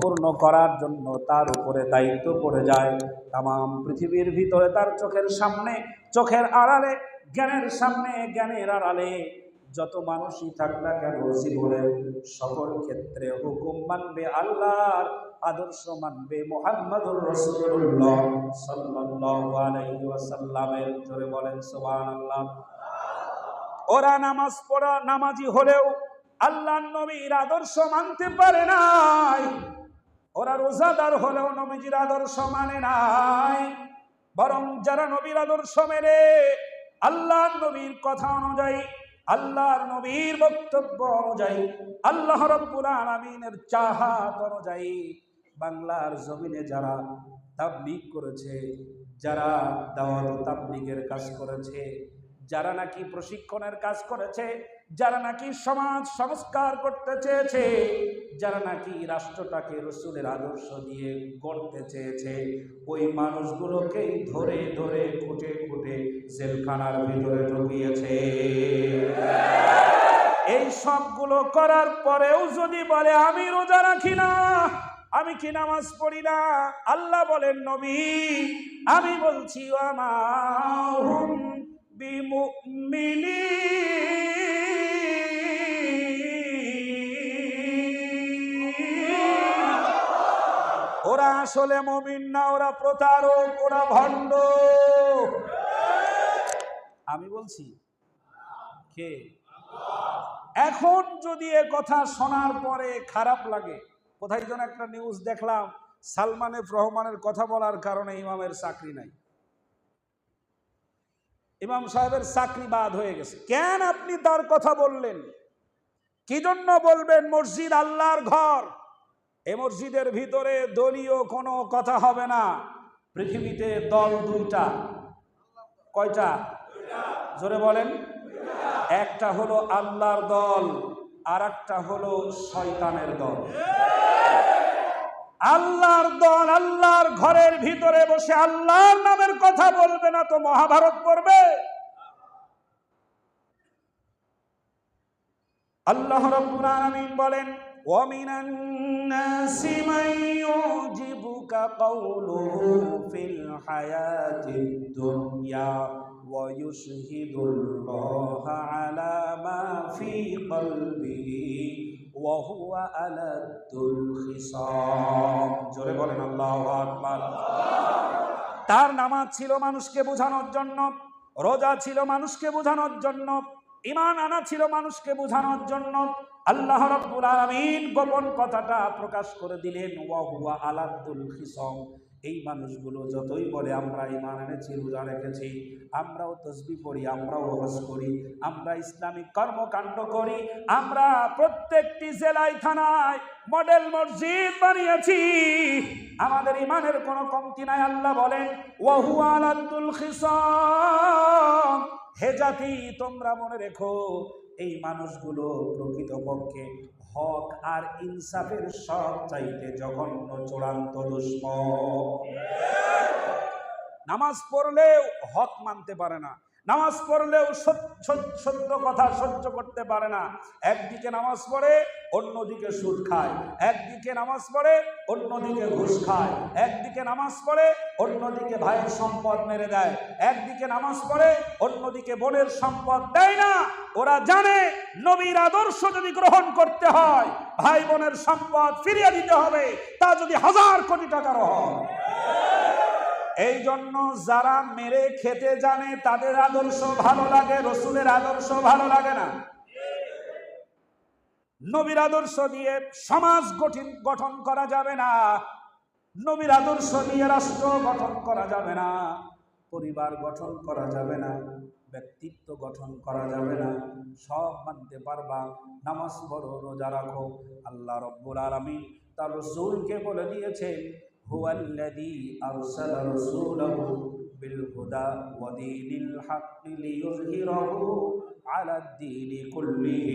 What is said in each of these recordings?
পূর্ণ করার জন্য তার উপরে দায়িত্ব পড়ে যায়। তাম পৃথিবীর ভিতরে তার চোখের সামনে, চোখের আড়ালে, জ্ঞানের সামনে, জ্ঞানের আড়ালে। যত মানুষই থাক না কেন জীবনে সকল ক্ষেত্রে হুকুম মানবে আল্লাহর, আদর্শ মানবে মোহাম্মদুর রসুল্লাহ ওয়াসাল্লামের জোরে বলেন সুবহানাল্লাহ। ওরা নামাজ পড়া নামাজি হলেও আল্লাহ নবীর আদর্শ মানতে পারে নাই। ওরা রোজাদার হলেও নবীজির আদর্শ মানে নাই। বরং যারা নবীর আদর্শ মেনে, আল্লাহর নবীর কথা অনুযায়ী, আল্লাহর নবীর বক্তব্য অনুযায়ী, আল্লাহ রব্বুল আলামিনের চাহাত অনুযায়ী বাংলার জমিনে যারা তাবলিগ করেছে, যারা দাওয়াত তাবলিগের কাজ করেছে, যারা নাকি প্রশিক্ষণের কাজ করেছে যারা নাকি সমাজ সংস্কার করতে চেয়েছে, যারা নাকি রাষ্ট্রটাকে রসুলের আদর্শ দিয়ে গড়তে চেয়েছে, ওই মানুষগুলোকেই ধরে ধরে খুঁটে খুঁটে জেলখানার ভিতরে ঢুকিয়েছে। এই সবগুলো করার পরেও যদি বলে, আমি রোজা রাখি না, আমি কি নামাজ পড়ি না? আল্লাহ বলেন, নবী, আমি বলছি আমার ওরা আসলে মমিন না, ওরা প্রতারক, ওরা ভণ্ড। আমি বলছি, কে? এখন যদি এ কথা শোনার পরে খারাপ লাগে, কোথায় যেন একটা নিউজ দেখলাম, সালমান এফ রহমানের কথা বলার কারণে ইমামের চাকরি নাই। ইমাম সাহেবের চাকরি বাদ হয়ে গেছে। কেন আপনি তার কথা বললেন? কি জন্য বলবেন মসজিদ আল্লাহর ঘর? এ মসজিদের ভিতরে দলীয় কোনো কথা হবে না। পৃথিবীতে দল দুইটা। কয়টা? জোরে বলেন। একটা হলো আল্লাহর দল আর একটা হলো শয়তানের দল। আল্লাহর দল আল্লাহর ঘরের ভিতরে বসে আল্লাহর নামের কথা বলবে না তো মহাভারত পড়বে। আল্লাহ রাব্বুল আলামিন বলেন ومن الناس من يعجبك قوله في الحياة الدنيا ويشهد الله على ما في قلبه وهو ألد الخصام জোরে বলেন আল্লাহু আকবার তার নামাজ ছিল মানুষকে বোঝানোর জন্য রোজা ছিল মানুষকে বোঝানোর জন্য ইমান আনা ছিল মানুষকে বোঝানোর জন্য। আল্লাহ রাব্বুল আলামিন গোপন কথাটা প্রকাশ করে দিলেন, ওয়া হুয়া আলাদুল খিসম। এই মানুষগুলো যতই বলে, আমরা ইমান এনেছি, রোজা রেখেছি, আমরাও তসবি পড়ি, আমরাও হজ করি, আমরা ইসলামিক কর্মকাণ্ড করি, আমরা প্রত্যেকটি জেলায়, থানায় মডেল মসজিদ বানিয়েছি। আমাদের ইমানের কোনো কমতি নাই। আল্লাহ বলেন ওয়াহু আলাদুল খিসম। হে জাতি, তোমরা মনে রেখো, এই মানুষগুলো প্রকৃতপক্ষে হক আর ইনসাফের সব চাইতে জঘন্য চূড়ান্ত দুষ্ম নামাজ পড়লেও হক মানতে পারে না। নামাজ পড়লেও সত- সত- সত্য কথা সহ্য করতে পারে না। একদিকে নামাজ পড়ে, অন্যদিকে সুদ খায়। একদিকে নামাজ পড়ে, অন্যদিকে ঘুষ খায়। একদিকে নামাজ পড়ে, অন্যদিকে ভাইয়ের সম্পদ মেরে দেয়। একদিকে নামাজ পড়ে, অন্যদিকে বোনের সম্পদ দেয় না। ওরা জানে নবীর আদর্শ যদি গ্রহণ করতে হয়, ভাই বোনের সম্পদ ফিরিয়ে দিতে হবে। তা যদি হাজার কোটি টাকারও হয়। এই জন্য যারা মেরে খেতে জানে, তাদের আদর্শ ভালো লাগে, রসুলের আদর্শ ভালো লাগে না। নবীর আদর্শ দিয়ে সমাজ গঠিন, গঠন করা যাবে না। নবীর আদর্শ দিয়ে রাষ্ট্র গঠন করা যাবে না। পরিবার গঠন করা যাবে না। ব্যক্তিত্ব গঠন করা যাবে না। সব মানতে পারবা। নামাজ পড়ো, রোজা রাখো। আল্লাহ রব্বুল আলামিন তার রসুলকে বলে দিয়েছেন هو الذي أرسل رسوله بالهدى ودين الحق ليظهره على الدين كله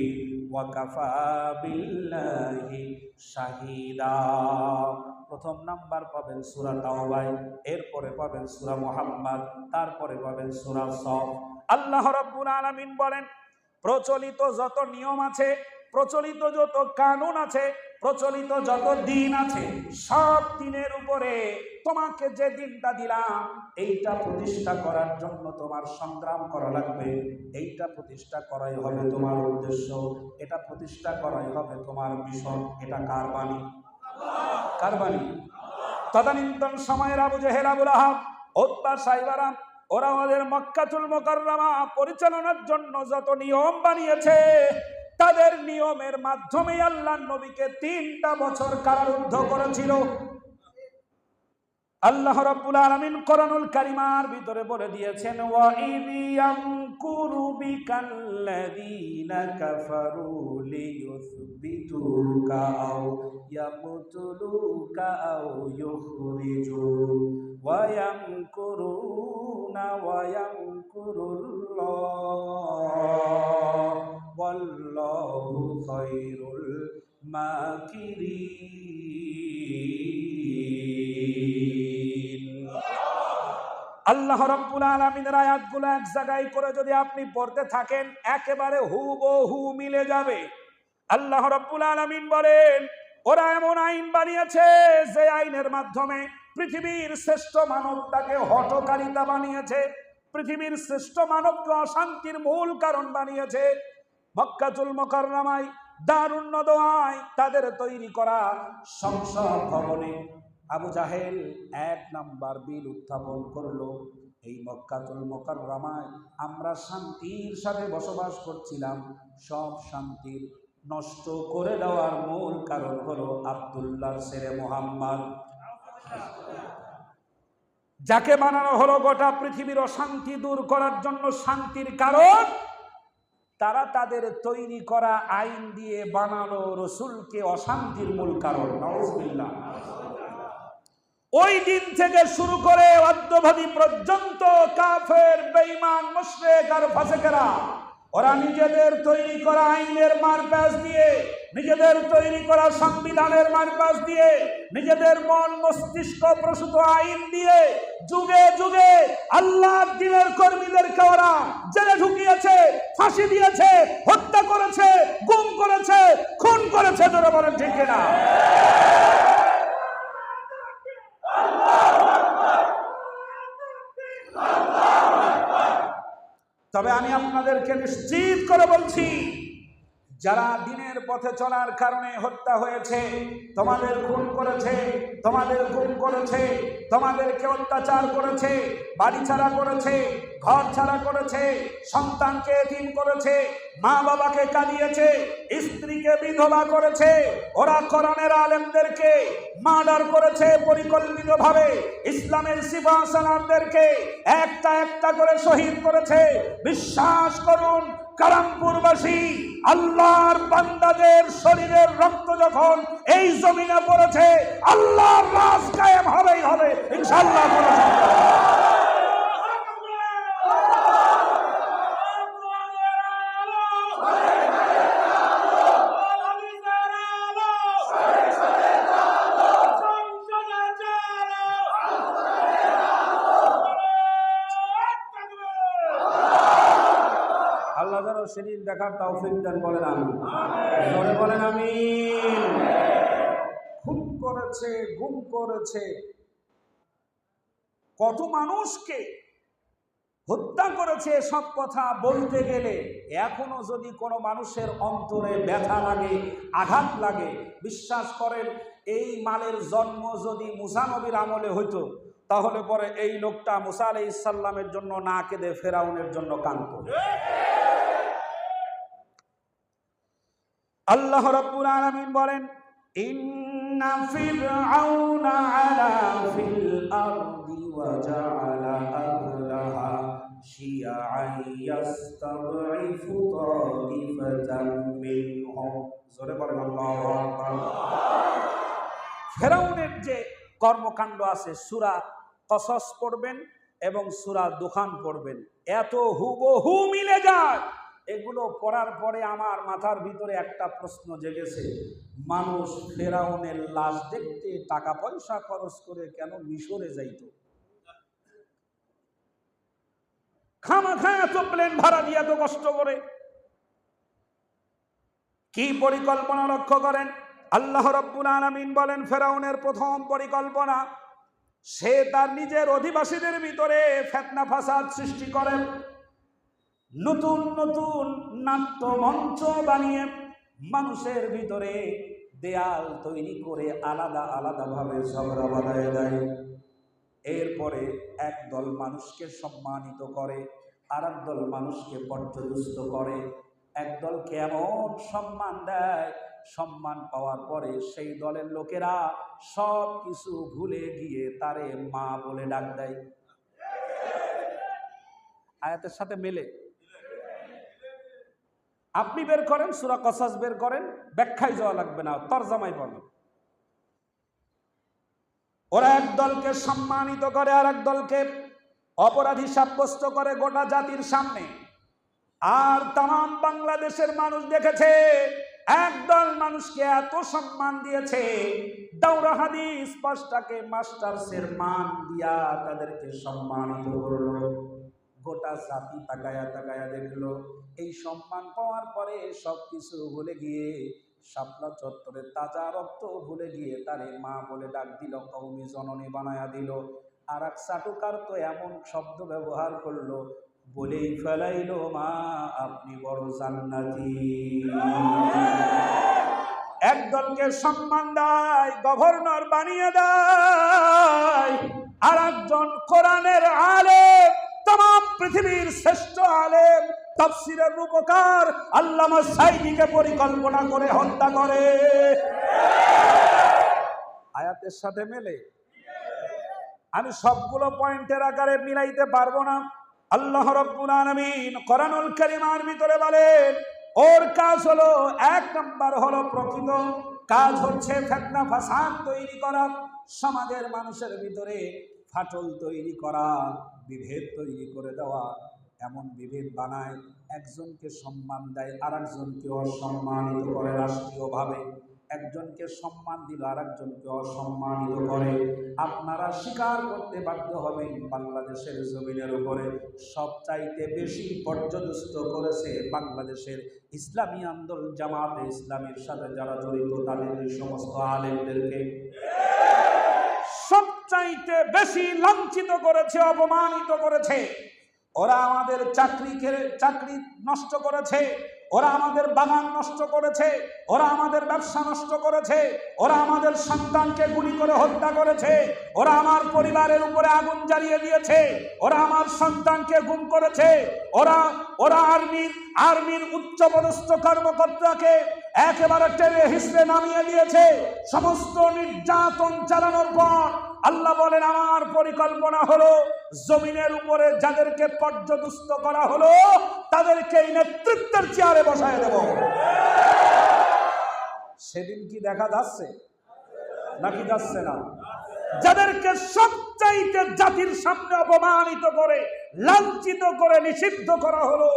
وكفى بالله শাহিদা প্রথম নাম্বার পাবেন সূরা তাওবায় এরপরে পাবেন সূরা মুহাম্মদ তারপরে পাবেন সূরা সফ আল্লাহ রাব্বুল আলামিন বলেন প্রচলিত যত নিয়ম আছে প্রচলিত যত কানুন আছে প্রচলিত যত দিন আছে, সব দিনের উপরে তোমাকে যে দিনটা দিলাম, এইটা প্রতিষ্ঠা করার জন্য তোমার সংগ্রাম করা লাগবে। এইটা প্রতিষ্ঠা করাই হবে তোমার উদ্দেশ্য, এটা প্রতিষ্ঠা করাই হবে তোমার মিশন, এটা কার বাণী? কার বাণী? তদানীন্তন সময়ের আবু জেহেল, আবুল আহাব ওত্তা সাইবারাম ওরা আমাদের মক্কাতুল মোকাররমা পরিচালনার জন্য যত নিয়ম বানিয়েছে তাদের নিয়মের মাধ্যমে আল্লাহ নবীকে তিনটা বছর কারারুদ্ধ করেছিল। আল্লাহ রাব্বুল আলামিন কোরআনুল কারিমার ভিতরে বলে দিয়েছেন, ওয়া ইয়ামকুরু বিকাল্লাযীনা কাফারু লিয়ুসবিতুকা আও ইয়াকতুলুকা আও ইউখরিজু ওয়া ইয়ামকুরুনা আল্লাহ রব্বুল আলমিনের আয়াতগুলো এক জায়গায় করে যদি আপনি পড়তে থাকেন, একেবারে হুবহু মিলে যাবে। আল্লাহ রব্বুল আলমিন বলেন, ওরা এমন আইন বানিয়েছে যে আইনের মাধ্যমে পৃথিবীর শ্রেষ্ঠ মানবটাকে হটকারিতা বানিয়েছে, পৃথিবীর শ্রেষ্ঠ মানবকে অশান্তির মূল কারণ বানিয়েছে। মক্কাতুল মকররামাই দারুণ্য দোয়ায় তাদের তৈরি করা সংসদ ভবনে আবু জাহেল এক নাম্বার বিল উত্থাপন করল। এই মক্কাতুল মোকাররমায় আমরা শান্তির সাথে বসবাস করছিলাম। সব শান্তির নষ্ট করে দেওয়ার মূল কারণ হলো আবদুল্লাহ সেরে মোহাম্মদ। যাকে বানানো হলো গোটা পৃথিবীর অশান্তি দূর করার জন্য শান্তির কারণ, তারা তাদের তৈরি করা আইন দিয়ে বানালো রসুলকে অশান্তির মূল কারণ। নওয়াজবিল্লাহ ওই দিন থেকে শুরু করে অদ্যবধি পর্যন্ত কাফের, বেঈমান, মুশরিক আর ফাসিকেরা, ওরা নিজেদের তৈরি করা আইনের মারপ্যাচ দিয়ে, নিজেদের তৈরি করা সংবিধানের মারপ্যাচ দিয়ে, নিজেদের মন মস্তিষ্ক প্রসূত আইন দিয়ে যুগে যুগে আল্লাহ দিনের কর্মীদেরকে ওরা জেলে ঢুকিয়েছে, ফাঁসি দিয়েছে, হত্যা করেছে, গুম করেছে, খুন করেছে, তোরা বলেন ঠিক না তবে আমি আপনাদেরকে নিশ্চিত করে বলছি যারা দিনের পথে চলার কারণে হত্যা হয়েছে, তোমাদের খুন করেছে, তোমাদের গুম করেছে, তোমাদেরকে অত্যাচার করেছে, বাড়ি ছাড়া করেছে, ঘর ছাড়া করেছে, সন্তানকে দিন করেছে, মা বাবাকে কাঁদিয়েছে, স্ত্রীকে বিধবা করেছে, ওরা কোরআনের আলেমদেরকে মার্ডার করেছে পরিকল্পিতভাবে, ইসলামের সিফাসালামদেরকে একটা একটা করে শহীদ করেছে। বিশ্বাস করুন কালামপুরবাসী, আল্লাহর বান্দাদের শরীরের রক্ত যখন এই জমিনে পড়েছে, আল্লাহর রাজ কায়েম হবেই হবে। ইনশাআল্লাহ আল্লাহ দেখার তৌফিক দেন, বলেন আমি বলেন আমি খুন করেছে, গুম করেছে। কত মানুষকে হত্যা করেছে সব কথা বলতে গেলে এখনও যদি কোনো মানুষের অন্তরে ব্যথা লাগে, আঘাত লাগে, বিশ্বাস করেন এই মালের জন্ম যদি মুসা নবীর আমলে হইতো, তাহলে পরে এই লোকটা মুসা আলাই ইসাল্লামের জন্য না কেঁদে ফেরাউনের জন্য কান্ত আল্লাহ রাব্বুল আলামিন বলেন, ইন্না ফিরআউনা আলা ফিল আরদি ওয়া জাআলা আহলাহা শিয়াআন মিনহুম। জোরে বলেন, আল্লাহু আকবার। ফেরাউনের যে কর্মকাণ্ড আছে, সূরা কসস পড়বেন এবং সূরা দুখান পড়বেন, এত হুবহু মিলে যায়। এগুলো পড়ার পরে আমার মাথার ভিতরে একটা প্রশ্ন জেগেছে, মানুষ ফেরাউনের লাশ দেখতে টাকা পয়সা খরচ করে কেন মিশরে যাইত? খামা খায় এত প্লেন ভাড়া দিয়ে এত কষ্ট করে। কি পরিকল্পনা লক্ষ্য করেন? আল্লাহ রব্বুল আলামিন বলেন, ফেরাউনের প্রথম পরিকল্পনা, সে তার নিজের অধিবাসীদের ভিতরে ফেতনা ফাসাদ সৃষ্টি করেন নতুন নতুন নাট্য মঞ্চ বানিয়ে মানুষের ভিতরে দেয়াল তৈরি করে আলাদা আলাদাভাবে ঝগড়া বাঁধায় দেয়। এরপরে একদল মানুষকে সম্মানিত করে আর দল মানুষকে পর্যদুস্ত করে। একদল কেমন সম্মান দেয়, সম্মান পাওয়ার পরে সেই দলের লোকেরা সব কিছু ভুলে গিয়ে তারে মা বলে ডাক দেয়। আয়াতের সাথে মেলে। আপনি বের করেন, সুরা কসাস বের করেন, ব্যাখ্যায় যাওয়া লাগবে না তরজামাই পাবেন ওরা এক দলকে সম্মানিত করে আর এক দলকে অপরাধী সাব্যস্ত করে গোটা জাতির সামনে। আর তাম বাংলাদেশের মানুষ দেখেছে একদল মানুষকে এত সম্মান দিয়েছে দাউরা হাদিস পাঁচটাকে মাস্টার্সের মান দিয়া তাদেরকে সম্মানিত করল। গোটা জাতি তাকায়া তাকায়া দেখল। এই সম্মান পাওয়ার পরে সব কিছু ভুলে গিয়ে, শাপলা চত্বরে তাজা রক্ত ভুলে গিয়ে তারে মা বলে ডাক দিল কৌমি জননী বানায়া দিল। আর এক চাটুকার তো এমন শব্দ ব্যবহার করল, বলেই ফেলাইলো, মা, আপনি বড় জান্নাতি। একদলকে সম্মান দেয়, গভর্নর বানিয়ে দেয় আর একজন কোরআনের আলেম। পৃথিবীর শ্রেষ্ঠ আলেম, তফসিরের রূপকার, আল্লামা সাইদিকে পরিকল্পনা করে হত্যা করে। আয়াতের সাথে মেলে। আমি সবগুলো পয়েন্টের আকারে মিলাইতে পারব না। আল্লাহ রব্বুল আলামিন কোরআনুল কারীমের ভিতরে বলেন, ওর কাজ হলো, এক নম্বর হলো প্রকৃত। কাজ হচ্ছে ফেতনা ফাসাদ তৈরি করা। সমাজের মানুষের ভিতরে ফাটল তৈরি করা, বিভেদ তৈরি করে দেওয়া, এমন বিভেদ বানায়, একজনকে সম্মান দেয় আর একজনকে অসম্মানিত করে রাষ্ট্রীয়ভাবে। একজনকে সম্মান দিল আর একজনকে অসম্মানিত করে। আপনারা স্বীকার করতে বাধ্য হবেন বাংলাদেশের জমিনের উপরে। সবচাইতে বেশি পর্যদস্ত করেছে বাংলাদেশের ইসলামী আন্দোলন জামাতে ইসলামের সাথে যারা জড়িত, তাদের এই সমস্ত আলেমদেরকে সবচাইতে বেশি লাঞ্ছিত করেছে, অপমানিত করেছে। ওরা আমাদের চাকরিকে চাকরি নষ্ট করেছে। ওরা আমাদের বাগান নষ্ট করেছে। ওরা আমাদের ব্যবসা নষ্ট করেছে। ওরা আমাদের সন্তানকে গুলি করে হত্যা করেছে। ওরা আমার পরিবারের উপরে আগুন জ্বালিয়ে দিয়েছে। ওরা আমার সন্তানকে গুম করেছে। ওরা ওরা আর্মির আর্মির উচ্চপদস্থ কর্মকর্তাকে একেবারে টেনে হিসড়ে নামিয়ে দিয়েছে। সমস্ত নির্যাতন চালানোর পর আল্লাহ বলেন, আমার পরিকল্পনা হলো জমিনের উপরে যাদেরকে পর্যদুস্ত করা হলো তাদেরকে এই নেতৃত্বের চেয়ারে বসায় দেব। সেদিন কি দেখা যাচ্ছে? নাকি যাচ্ছে না? যাদেরকে সবচাইতে জাতির সামনে অপমানিত করে, লাঞ্ছিত করে নিষিদ্ধ করা হলো,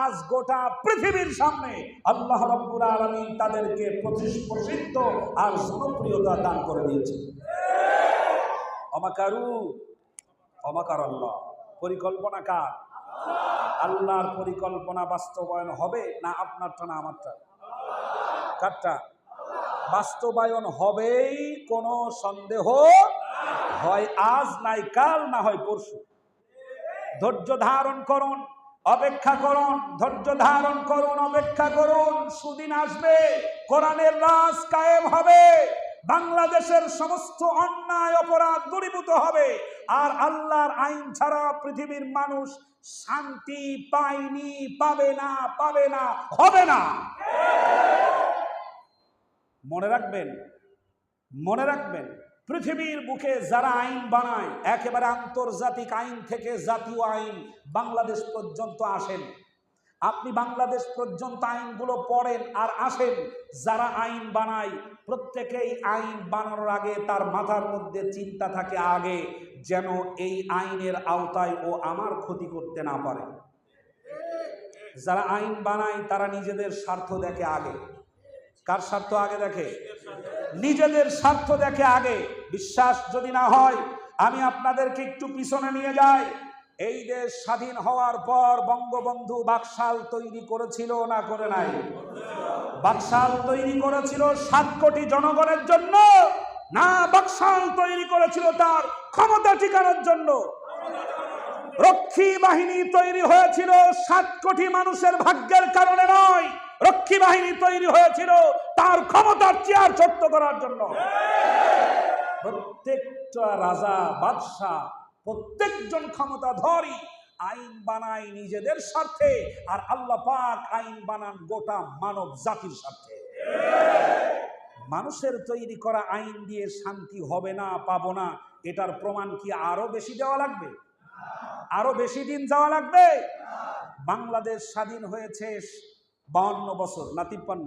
আজ গোটা পৃথিবীর সামনে আল্লাহ রব্বুল আলমিন তাদেরকে প্রতিষ্ঠিত আর জনপ্রিয়তা দান করে দিয়েছে অমাকারু অমাকার আল্লাহ পরিকল্পনা কার? আল্লাহর পরিকল্পনা বাস্তবায়ন হবে না আপনারটা না আমারটা? কারটা? বাস্তবায়ন হবেই কোনো সন্দেহ হয় আজ নাই, কাল না হয় পরশু। ধৈর্য ধারণ করুন, অপেক্ষা করুন, ধৈর্য ধারণ করুন, অপেক্ষা করুন, সুদিন আসবে, কোরআনের রাজ কায়েম হবে। বাংলাদেশের সমস্ত অন্যায় অপরাধ দূরীভূত হবে। আর আল্লাহর আইন ছাড়া পৃথিবীর মানুষ শান্তি পায়নি, পাবে না পাবে না, হবে না। মনে রাখবেন মনে রাখবেন, পৃথিবীর বুকে যারা আইন বানায়, একেবারে আন্তর্জাতিক আইন থেকে জাতীয় আইন বাংলাদেশ পর্যন্ত আসেন। আপনি বাংলাদেশ পর্যন্ত আইনগুলো পড়েন আর আসেন, যারা আইন বানায়, প্রত্যেকেই আইন বানানোর আগে তার মাথার মধ্যে চিন্তা থাকে আগে যেন এই আইনের আওতায় ও আমার ক্ষতি করতে না পারে। যারা আইন বানায়, তারা নিজেদের স্বার্থ দেখে আগে। কার স্বার্থ আগে দেখে? নিজেদের স্বার্থ দেখে আগে। বিশ্বাস যদি না হয়, আমি আপনাদেরকে একটু পিছনে নিয়ে যাই। এই দেশ স্বাধীন হওয়ার পর বঙ্গবন্ধু বাকশাল তৈরি করেছিল না করে নাই? বাকশাল তৈরি করেছিল সাত কোটি জনগণের জন্য, না বাকশাল তৈরি করেছিল তার ক্ষমতা ঠিকানোর জন্য? রক্ষী বাহিনী তৈরি হয়েছিল সাত কোটি মানুষের ভাগ্যের কারণে নয়, রক্ষী বাহিনী তৈরি হয়েছিল তার ক্ষমতার চেয়ার ছোট্ট করার জন্য। প্রত্যেকটা রাজা, বাদশাহ প্রত্যেকজন ক্ষমতাধরই আইন বানায় নিজেদের স্বার্থে, আর আল্লাহ পাক আইন বানান গোটা মানব জাতির স্বার্থে। মানুষের তৈরি করা আইন দিয়ে শান্তি হবে না, পাবো না, এটার প্রমাণ কি আরও বেশি দেওয়া লাগবে? আরও বেশি দিন যাওয়া লাগবে? বাংলাদেশ স্বাধীন হয়েছে বাউন্ন বছর, না তিপ্পান্ন?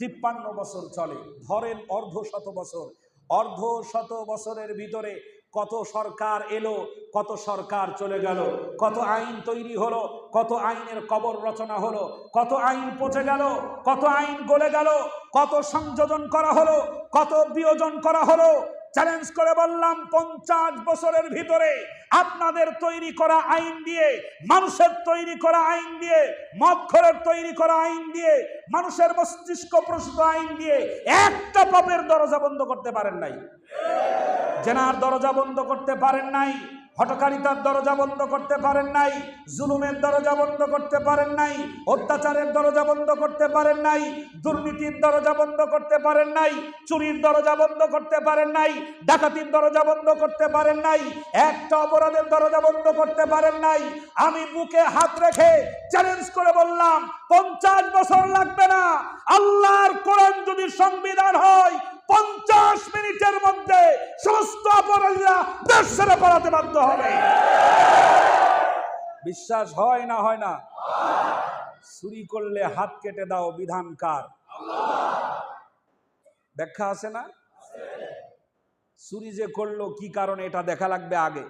তিপ্পান্ন বছর চলে, ধরেন অর্ধ শত বছর। অর্ধ শত বছরের ভিতরে কত সরকার এলো, কত সরকার চলে গেল, কত আইন তৈরি হলো, কত আইনের কবর রচনা হলো, কত আইন পচে গেল, কত আইন গলে গেল, কত সংযোজন করা হলো, কত বিয়োজন করা হলো। চ্যালেঞ্জ করে বললাম, পঞ্চাশ বছরের ভিতরে আপনাদের তৈরি করা আইন দিয়ে, মানুষের তৈরি করা আইন দিয়ে মদখরের তৈরি করা আইন দিয়ে, মানুষের মস্তিষ্ক প্রসূত আইন দিয়ে একটা পাপের দরজা বন্ধ করতে পারেন নাই। জেনার দরজা বন্ধ করতে পারেন নাই হটকারিতার দরজা বন্ধ করতে পারেন নাই, জুলুমের দরজা বন্ধ করতে পারেন নাই, অত্যাচারের দরজা বন্ধ করতে পারেন নাই, দুর্নীতির দরজা বন্ধ করতে পারেন নাই, চুরির দরজা বন্ধ করতে পারেন নাই, ডাকাতির দরজা বন্ধ করতে পারেন নাই, একটা অপরাধের দরজা বন্ধ করতে পারেন নাই, আমি বুকে হাত রেখে চ্যালেঞ্জ করে বললাম, পঞ্চাশ বছর লাগবে না, আল্লাহর কোরআন যদি সংবিধান হয় পঞ্চাশ মিনিটের মধ্যে সমস্ত অপরাধীরা দেশ ছেড়ে পালাতে বাধ্য হবে। বিশ্বাস হয় না হয় না? চুরি করলে হাত কেটে দাও বিধানকার ব্যাখ্যা আছে না? চুরি যে করল, কি কারণে এটা দেখা লাগবে আগে?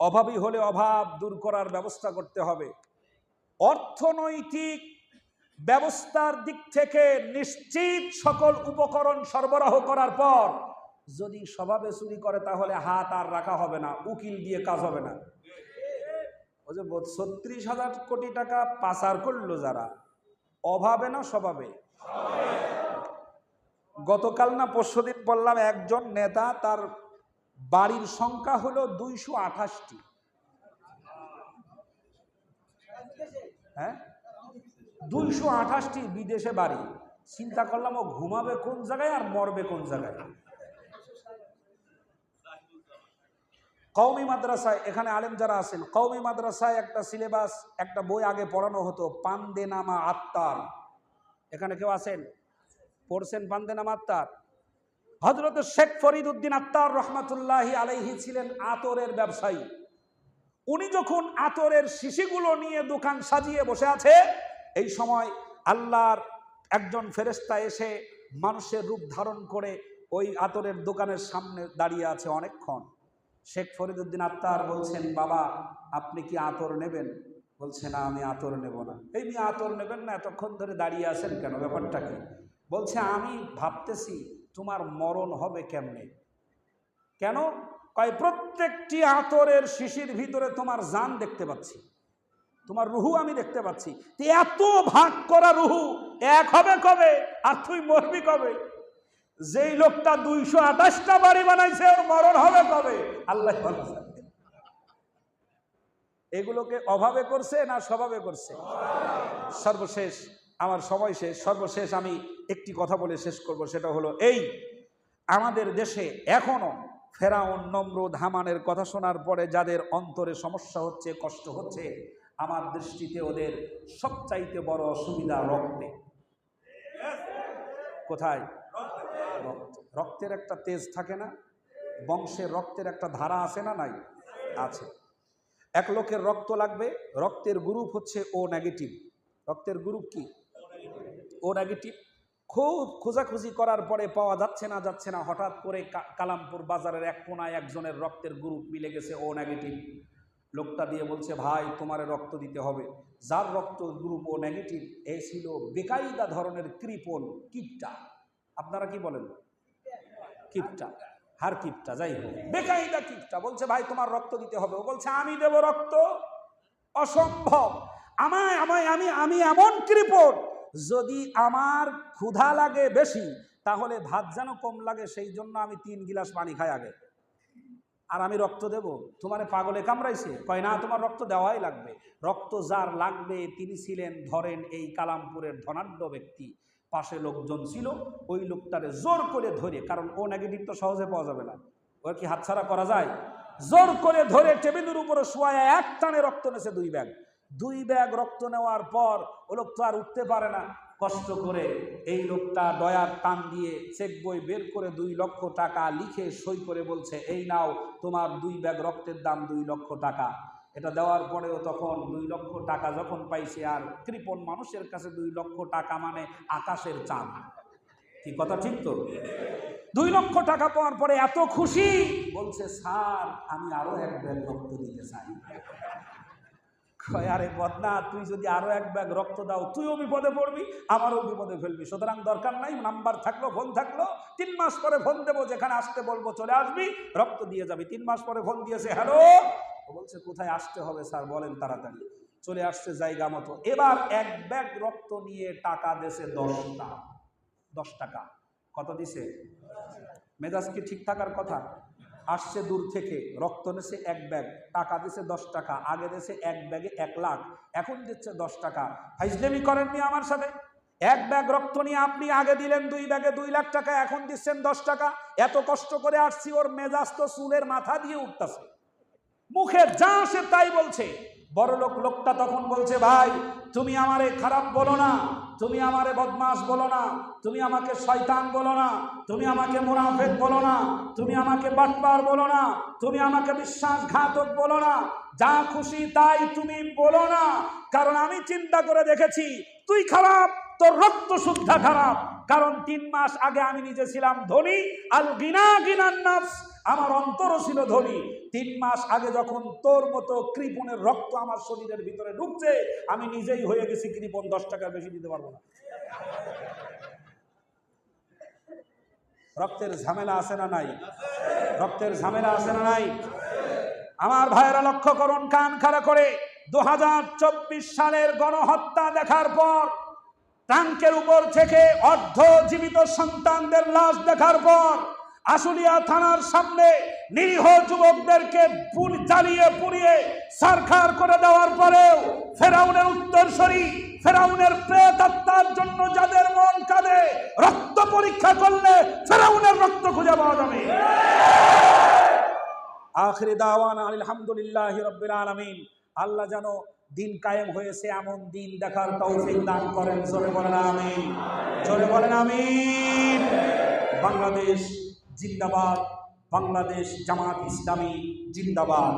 অভাবী হলে অভাব দূর করার ব্যবস্থা করতে হবে। অর্থনৈতিক ব্যবস্থার দিক থেকে নিশ্চিত সকল উপকরণ সরবরাহ করার পর, যদি স্বভাবে চুরি করে তাহলে হাত আর রাখা হবে না, উকিল দিয়ে কাজ হবে না। ছত্রিশ হাজার কোটি টাকা পাচার করল যারা, অভাবে না স্বভাবে? গতকাল না পরশুদিন বললাম, একজন নেতা তার বাড়ির সংখ্যা হলো দুইশো আঠাশটি। হ্যাঁ? দুইশো আঠাশটি বিদেশে বাড়ি। চিন্তা করলাম ও ঘুমাবে কোন জায়গায় আর মরবে কোন জায়গায়। কৌমি মাদ্রাসায়, এখানে আলেম যারা আছেন কৌমি মাদ্রাসায় একটা সিলেবাস, একটা বই আগে পড়ানো হতো, পান্দেনামা আত্মার। এখানে কেউ আছেন? পড়ছেন পান্দেনামা আত্মার? হজরত শেখ ফরিদ উদ্দিন আত্মার রহমাতুল্লাহি আলাইহি ছিলেন আতরের ব্যবসায়ী। উনি যখন আতরের শিশিগুলো নিয়ে দোকান সাজিয়ে বসে আছে এই সময় আল্লাহর একজন ফেরেস্তা এসে মানুষের রূপ ধারণ করে ওই আতরের দোকানের সামনে দাঁড়িয়ে আছে অনেকক্ষণ। শেখ ফরিদুদ্দিন আত্মার বলছেন, বাবা, আপনি কি আতর নেবেন? বলছে, না, আমি আতর নেব না। এই নিয়ে আতর নেবেন না, এতক্ষণ ধরে দাঁড়িয়ে আছেন কেন? ব্যাপারটা কি বলছে, আমি ভাবতেছি তোমার মরণ হবে কেমনে? কেন? কয়, প্রত্যেকটি আতরের শিশির ভিতরে তোমার জান দেখতে পাচ্ছি। তোমার রুহু আমি দেখতে পাচ্ছি। এত ভাগ করা রুহু, এক হবে কবে? আর তুই মরবি কবে? যেই লোকটা দুইশো আঠাশটা বাড়ি বানাইছে, ওর মরণ হবে কবে? আল্লাহ এগুলোকে অভাবে করছে না স্বভাবে করছে? সর্বশেষ, আমার সময় শেষ। সর্বশেষ আমি একটি কথা বলে শেষ করব, সেটা হলো এই, আমাদের দেশে এখনও ফেরাউন, নমরুদ ধামানের কথা শোনার পরে যাদের অন্তরে সমস্যা হচ্ছে, কষ্ট হচ্ছে আমার দৃষ্টিতে ওদের সবচাইতে বড় অসুবিধা রক্তে। কোথায়? রক্ত। রক্তের একটা তেজ থাকে না বংশের রক্তের একটা ধারা আছে না নাই? আছে। এক লোকের রক্ত লাগবে, রক্তের গ্রুপ হচ্ছে ও নেগেটিভ রক্তের গ্রুপ কি? ও নেগেটিভ খুব খোঁজাখুঁজি করার পরে পাওয়া যাচ্ছে না যাচ্ছে না, হঠাৎ করে কালামপুর বাজারের এক কোনায় একজনের রক্তের গ্রুপ মিলে গেছে ও নেগেটিভ লোকটা দিয়ে বলছে, ভাই, তোমারে রক্ত দিতে হবে। যার রক্ত গ্রুপ ও নেগেটিভ, এ ছিল বেকায়দা ধরনের কৃপণ কিপটা। আপনারা কি বলেন? কিপটা, হার কিপটা, যাই হোক। বেকায়দা কিপটা, বলছে, ভাই, তোমার রক্ত দিতে হবে। ও বলছে, আমি দেব রক্ত? অসম্ভব। আমায় আমায়, আমি আমি এমন কৃপণ, যদি আমার ক্ষুধা লাগে বেশি, তাহলে ভাত যেন কম লাগে, সেই জন্য আমি তিন গিলাস পানি খাই আগে। আর আমি রক্ত দেব? তোমারে পাগলে কামড়াইছে? কয়, না, তোমার রক্ত দেওয়াই লাগবে। রক্ত যার লাগবে, তিনি ছিলেন, ধরেন, এই কালামপুরের ধনাঢ্য ব্যক্তি। পাশে লোকজন ছিল, ওই লোকটারে জোর করে ধরে, কারণ ও নেগেটিভ তো সহজে পাওয়া যাবে না। ওর কি হাতছাড়া করা যায়? জোর করে ধরে টেবিলের উপরে শোয়ায় এক টানে রক্ত নেছে দুই ব্যাগ। দুই ব্যাগ রক্ত নেওয়ার পর ও লোক তো আর উঠতে পারে না। কষ্ট করে এই লোকটা দয়ার টান দিয়ে চেক বই বের করে দুই লক্ষ টাকা লিখে সই করে বলছে, এই নাও, তোমার দুই ব্যাগ রক্তের দাম দুই লক্ষ টাকা। এটা দেওয়ার পরেও তখন দুই লক্ষ টাকা যখন পাইছে, আর কৃপণ মানুষের কাছে দুই লক্ষ টাকা মানে আকাশের চাঁদ। কি কথা ঠিক তো? দুই লক্ষ টাকা পাওয়ার পরে এত খুশি, বলছে, স্যার, আমি আরও এক ব্যাগ রক্ত দিতে চাই। আরে বদনা, তুই যদি আরও এক ব্যাগ রক্ত দাও, তুইও বিপদে পড়বি, আমারও বিপদে ফেলবি। সুতরাং দরকার নাই, নাম্বার থাকল, ফোন থাকল, তিন মাস পরে ফোন দেবো, যেখানে আসতে বলব চলে আসবি, রক্ত দিয়ে যাবি। তিন মাস পরে ফোন দিয়েছে, হ্যালো? বলছে, কোথায় আসতে হবে স্যার, বলেন তাড়াতাড়ি। চলে আসছে জায়গা মতো। এবার এক ব্যাগ রক্ত নিয়ে টাকা দেশে দশটা। দশ টাকা। কত দিছে? মেজাজ কি ঠিক থাকার কথা? আসছে দূর থেকে। রক্ত নেছে এক ব্যাগ, টাকা দিছে দশ টাকা, আগে দিছে এক ব্যাগে এক লাখ, এখন দিচ্ছে দশ টাকা। ফাইজলেমি করেননি আমার সাথে? এক ব্যাগ রক্ত নিয়ে আপনি আগে দিলেন দুই ব্যাগে দুই লাখ টাকা, এখন দিচ্ছেন দশ টাকা। এত কষ্ট করে আসছি, ওর মেজাজ তো চুলের মাথা দিয়ে উঠতেছে। মুখে যা সে তাই বলছে। বড় লোক লোকটা তখন বলছে, ভাই তুমি আমারে খারাপ বলো না, তুমি আমারে বদমাস বলো না, তুমি আমাকে শয়তান বলো না, তুমি আমাকে মুনাফেক বলো না, তুমি আমাকে বাটপার বলো না, তুমি আমাকে বিশ্বাসঘাতক বলো না, যা খুশি তাই তুমি বলো না, কারণ আমি চিন্তা করে দেখেছি তুই খারাপ, তোর রক্ত শুদ্ধা খারাপ, কারণ তিন মাস আগে আমি নিজে ছিলাম ধনী আল গিনা নাফস আমার অন্তরও ছিল ধনী। তিন মাস আগে যখন তোর মতো কৃপণের রক্ত আমার শরীরের ভিতরে ঢুকছে, আমি নিজেই হয়ে গেছি কৃপণ, দশ টাকা বেশি দিতে পারব না। রক্তের ঝামেলা আছে না নাই? রক্তের ঝামেলা আছে না নাই? আমার ভাইয়েরা লক্ষ্য করুন, কান খাড়া করে। দু হাজার চব্বিশ সালের গণহত্যা দেখার পর ট্যাঙ্কের উপর থেকে অর্ধ জীবিত সন্তানদের লাশ দেখার পর আশুলিয়া থানার সামনে নিরীহ যুবকদেরকে জ্বালিয়ে পুড়িয়ে সারখার করে দেওয়ার পরেও ফেরাউনের উত্তরসরি, ফেরাউনের প্রেতাত্মার জন্য যাদের মন কাঁদে, রক্ত পরীক্ষা করলে ফেরাউনের রক্ত খুঁজে পাওয়া যাবে। আখরি দাওয়ান আলহামদুলিল্লাহ রব্বিল আলামিন। আল্লাহ যেন দিন কায়েম হয়েছে এমন দিন দেখার তৌফিক দান করেন। জোরে বলেন আমিন। জোরে বলেন আমিন। বাংলাদেশ জিন্দাবাদ বাংলাদেশ জামাত ইসলামী জিন্দাবাদ।